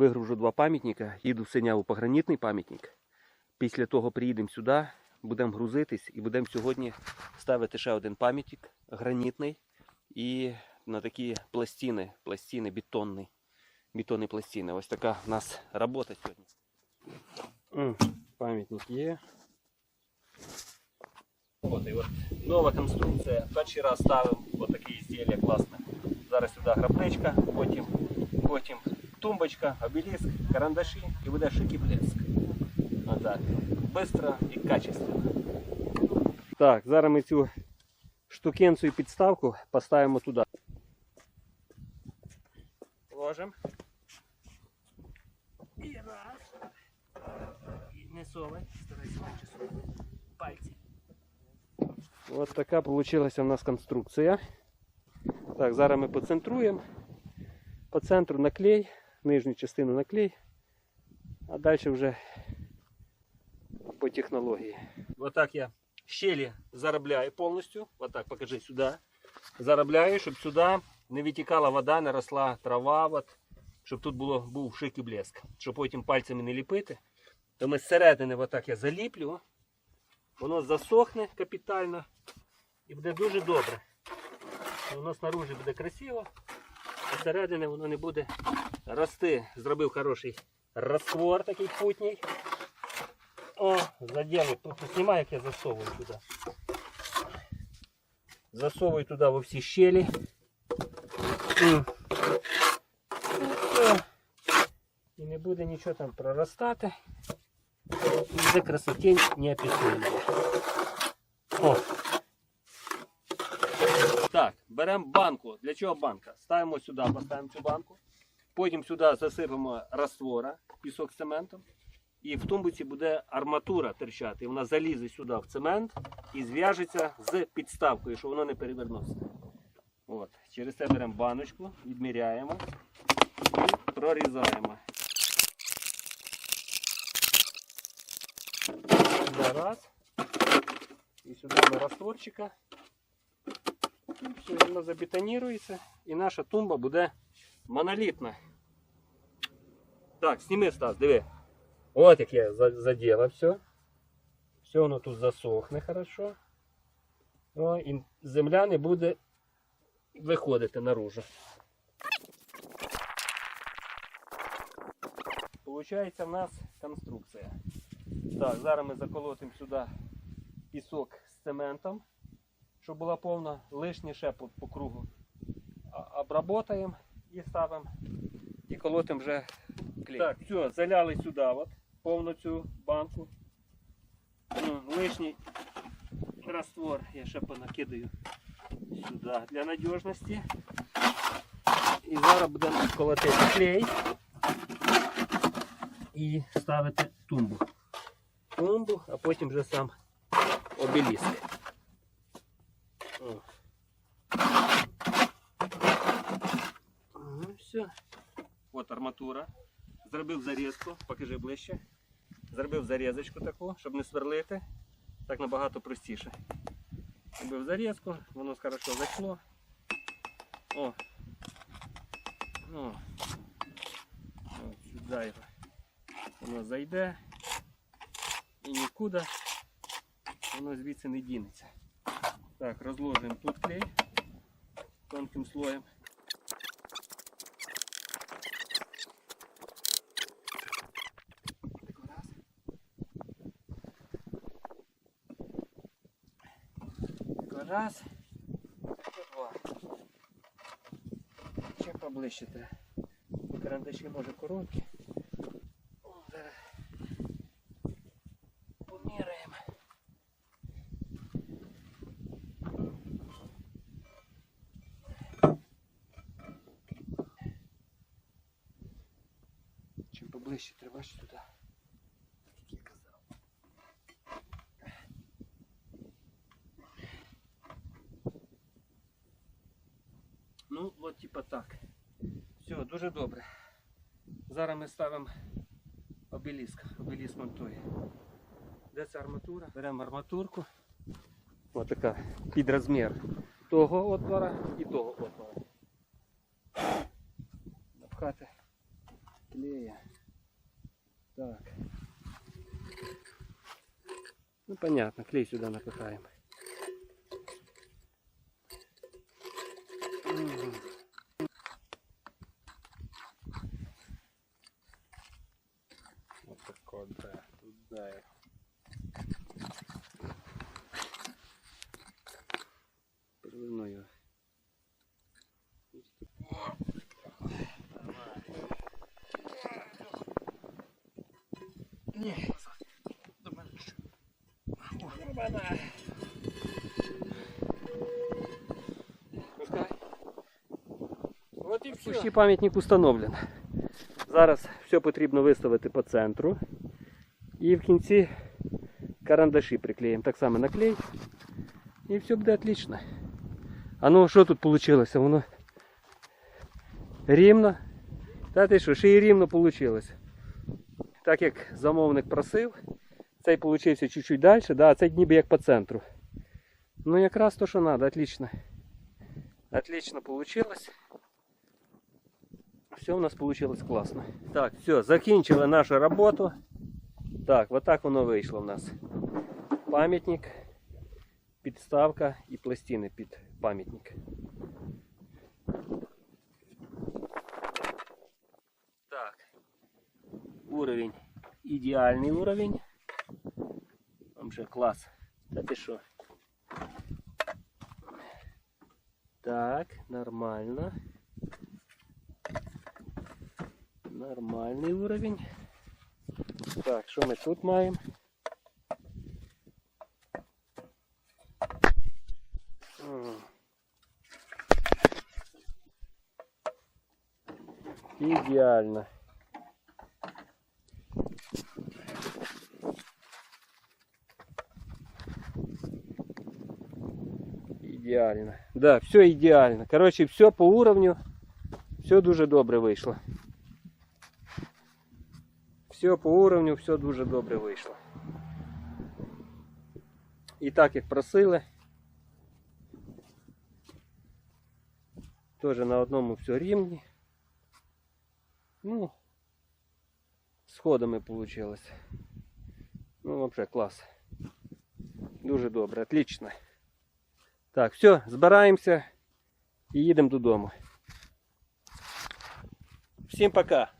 вигружу два пам'ятника, їду в Синяву по гранітний пам'ятник. Після того приїдемо сюди, будемо грузитись і будемо сьогодні ставити ще один пам'ятник гранітний і на такі пластини, пластини бетонні, бетонні пластини. Ось така в нас робота сьогодні. Пам'ятник є. От, і от нова конструкція. Перший раз ставимо отаке ізділля класне. Зараз сюди грабничка, потім, потім тумбочка, обеліск, карандаші і буде шик і блеск. Отак. Бистро і качественно. Так, зараз ми цю штукенцію підставку поставимо туди. Ложимо. І раз. І не совай, старайся менше совати. Пальці. Ось така вийшла у нас конструкція. Так, зараз ми поцентруємо. По центру наклей, Нижню частину наклей, а далі вже по технології. Ось так я щелі заробляю повністю. Ось так, покажи сюди. Заробляю, щоб сюди не витікала вода, не росла трава, от, щоб тут було, був шик і блеск. Щоб потім пальцями не ліпити. То ми зсередини отак я заліплю. Воно засохне капітально і буде дуже добре. Воно снаружи буде красиво, а всередині воно не буде рости. Зробив хороший раствор такий путній. О. Тут знімай, як я засовую туди. Засовую туди во всі щелі. І не буде нічого там проростати. Буде красотень неописуемая. О. Беремо банку. Для чого банка? Ставимо сюди, поставимо цю банку. Потім сюди засипемо раствора, пісок з цементом. І в тумбуці буде арматура терчати. Вона залізе сюди в цемент і зв'яжеться з підставкою, щоб воно не перевернувся. От. Через це беремо баночку, відміряємо і прорізаємо. Сюди раз. І сюди на растворчика. Все, воно забетонірується. І наша тумба буде монолітна. Так, сніми Стас, диви. От як я заділа все. Все воно тут засохне хорошо. О, і земля не буде виходити наружу. Получається в нас конструкція. Так, зараз ми заколотимо сюди пісок з цементом, щоб була повна, лишнє ще по, по кругу. Обработаємо і ставимо і колотимо вже клей. Так, все, заляли сюди от, повну цю банку. Ну, лишній раствор я ще понакидаю сюди для надіжності. І зараз будемо колотити клей і ставити тумбу. Тумбу, а потім вже сам обеліск. О. Ну, все. От арматура. Зробив зарізку, покажи ближче. Зробив зарізочку таку, щоб не сверлити. Так набагато простіше. Зробив зарізку, воно хорошо зайшло. О. О. От сюди його. Воно зайде і нікуди воно звідси не дінеться. Так, розложуємо тут клей тонким слоєм. Раз. Два. Ще поближче. Карандаші може короткі. Чим поближче треба ж туди. Як я казав. Ну, от типа так. Все, дуже добре. Зараз ми ставимо обеліск. Обеліск монтує. Де ця арматура? Беремо арматурку. Ось така під розмір того отвора і того отвора. Напхати клея. Так. Ну понятно, клей сюда напихаем. Ні. Пускай. От і все. Почти пам'ятник установлен. Зараз все потрібно виставити по центру. І в кінці карандаші приклеїмо. Так само наклей. І все буде отлично. А ну що тут вийшло? Воно рівно. Та ти що, ще й рівно вийшло. Так як замовник просив, цей получився чуть-чуть далі, да, а цей ніби як по центру. Ну якраз то, що треба, отлично. Отлично получилось. Все у нас получилось классно. Так, все, закінчили нашу роботу. Так, вот так воно вийшло в нас. Пам'ятник, підставка і пластини під пам'ятник. Уровень. Ідеальний уровень. Там же клас. Та ти що? Так, нормально. Нормальний уровень. Так, що ми тут маємо? М. Ідеально. Ідеально. Да, все ідеально. Короче, все по уровню. Все дуже добре вийшло. Все по уровню, все дуже добре вийшло. І так як просили. Теж на одному все рівні. Ну, сходами вийшло. Ну, взагалі клас. Дуже добре, отлично. Так, все, збираємося і їдемо додому. Всім пока!